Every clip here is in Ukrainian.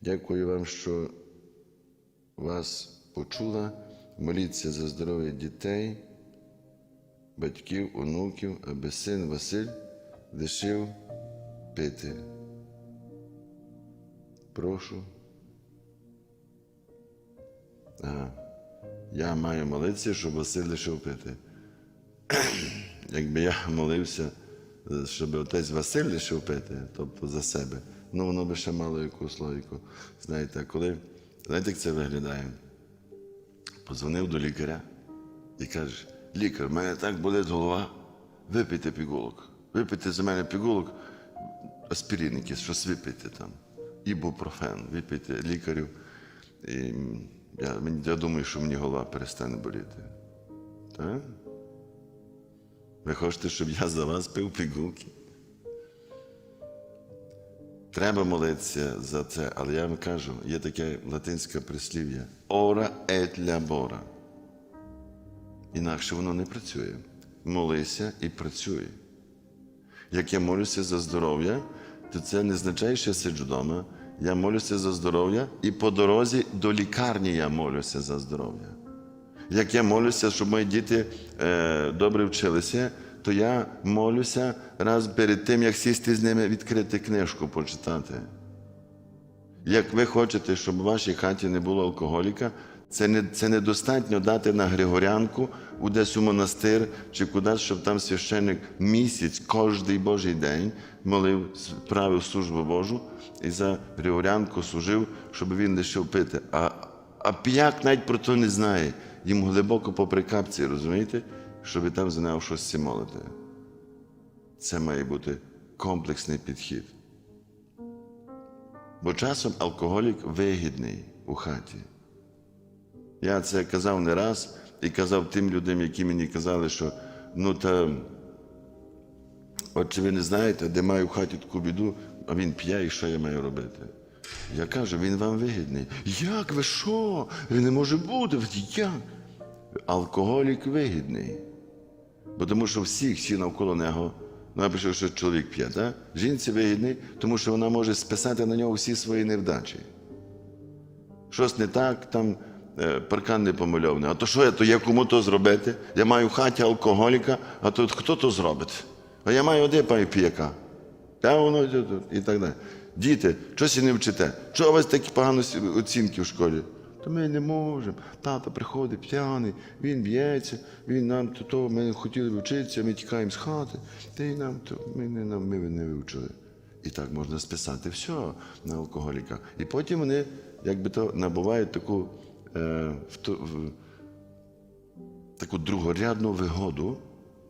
Дякую вам, що вас почула. Моліться за здоров'я дітей, батьків, онуків, аби син Василь лишив пити. Прошу. Ага. Я маю молитися, щоб Василь лишив пити. Якби я молився, щоб отець Василь лишив пити, тобто за себе, ну воно би ще мало якусь логіку. Знаєте, а коли, знаєте, як це виглядає? Позвонив до лікаря і каже: лікар, в мене так болить голова, випийте пігулок. Випийте за мене пігулок, аспірин щось випийте там. Ібупрофен, випийте лікарю. І я, я думаю, що мені голова перестане боліти. Так? Ви хочете, щоб я за вас пив пігулки? Треба молитися за це, але я вам кажу, є таке латинське прислів'я ора et labora. Інакше воно не працює. Молися і працюй. Як я молюся за здоров'я, то це не означає, що я сиджу вдома. Я молюся за здоров'я і по дорозі до лікарні я молюся за здоров'я. Як я молюся, щоб мої діти е, добре вчилися, то я молюся раз перед тим, як сісти з ними відкрити книжку почитати. Як ви хочете, щоб у вашій хаті не було алкоголіка, це не, це недостатньо дати на Григорянку у десь у монастир чи кудись, щоб там священник місяць кожний Божий день молив, правив службу Божу і за Григорянку служив, щоб він лишив пити. А, а п'як навіть про то не знає. Їм глибоко по прикапці, розумієте, щоб там знав щось сі молити. Це має бути комплексний підхід. Бо часом алкоголік вигідний у хаті. Я це казав не раз і казав тим людям, які мені казали, що ну та от чи ви не знаєте, де маю в хаті таку біду, а він п'є, і що я маю робити? Я кажу, він вам вигідний. Як ви що? Він не може бути. Як? Алкоголік вигідний. Бо тому що всі, всі навколо нього, ну я пишу, що чоловік п'є, так? жінці вигідний, тому що вона може списати на нього всі свої невдачі. Щось не так, там е, паркан не помальований. А то що я, то я кому то зробити? Я маю в хаті алкоголіка, а тут хто то зробить? А я маю один паю п'яка. Та воно і так далі. Діти, щось і не вчите. Чого у вас такі погані оцінки в школі? То ми не можемо. Тато приходить п'яний, він б'ється, він нам то, то ми хотіли вчитися, ми тікаємо з хати, й нам то ми не, нам, ми не вивчили. І так можна списати все на алкоголіка. І потім вони, якби то, набувають таку, е, вто- в, таку другорядну вигоду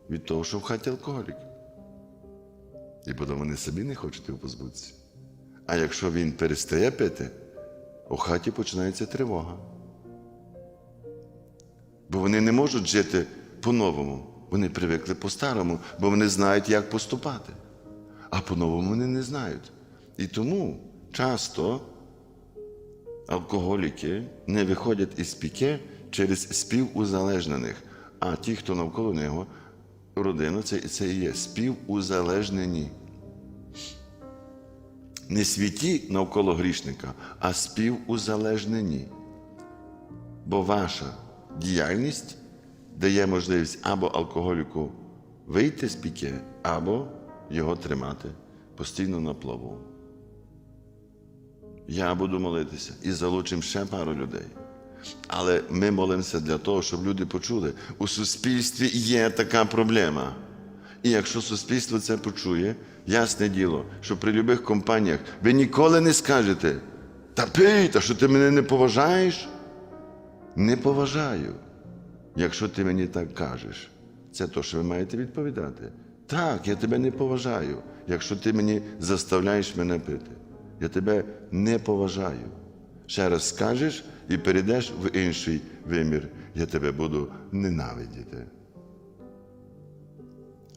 від того, що в хаті алкоголік. І потім вони собі не хочуть його позбутися. А якщо він перестає пити, у хаті починається тривога. Бо вони не можуть жити по-новому. Вони привикли по-старому, бо вони знають, як поступати. А по-новому вони не знають. І тому часто алкоголіки не виходять із піке через співузалежнених. А ті, хто навколо нього, родина, це, це і є співузалежнені. Не святі навколо грішника, а співузалежнені. Бо ваша діяльність дає можливість або алкоголіку вийти з піке, або його тримати постійно на плаву. Я буду молитися і залучимо ще пару людей. Але ми молимося для того, щоб люди почули, у суспільстві є така проблема. І якщо суспільство це почує, ясне діло, що при будь-яких компаніях ви ніколи не скажете, та пий, та що ти мене не поважаєш? Не поважаю. Якщо ти мені так кажеш, це то, що ви маєте відповідати. Так, я тебе не поважаю, якщо ти мені заставляєш мене пити. Я тебе не поважаю. Ще раз скажеш і перейдеш в інший вимір, я тебе буду ненавидіти.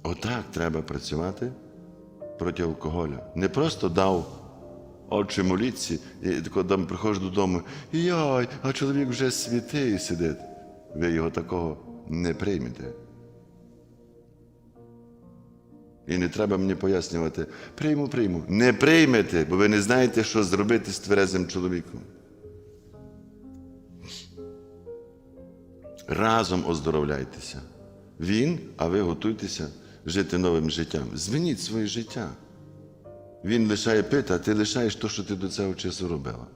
Отак треба працювати проти алкоголя. Не просто дав очі моліться, і там приходиш додому, і яй, а чоловік вже святий сидить. Ви його такого не приймете. І не треба мені пояснювати, прийму, прийму. Не приймете, бо ви не знаєте, що зробити з тверезим чоловіком. Разом оздоровляйтеся. Він, а ви готуйтеся жити новим життям. Змініть своє життя. Він лишає пити, ти лишаєш те, що ти до цього часу робила.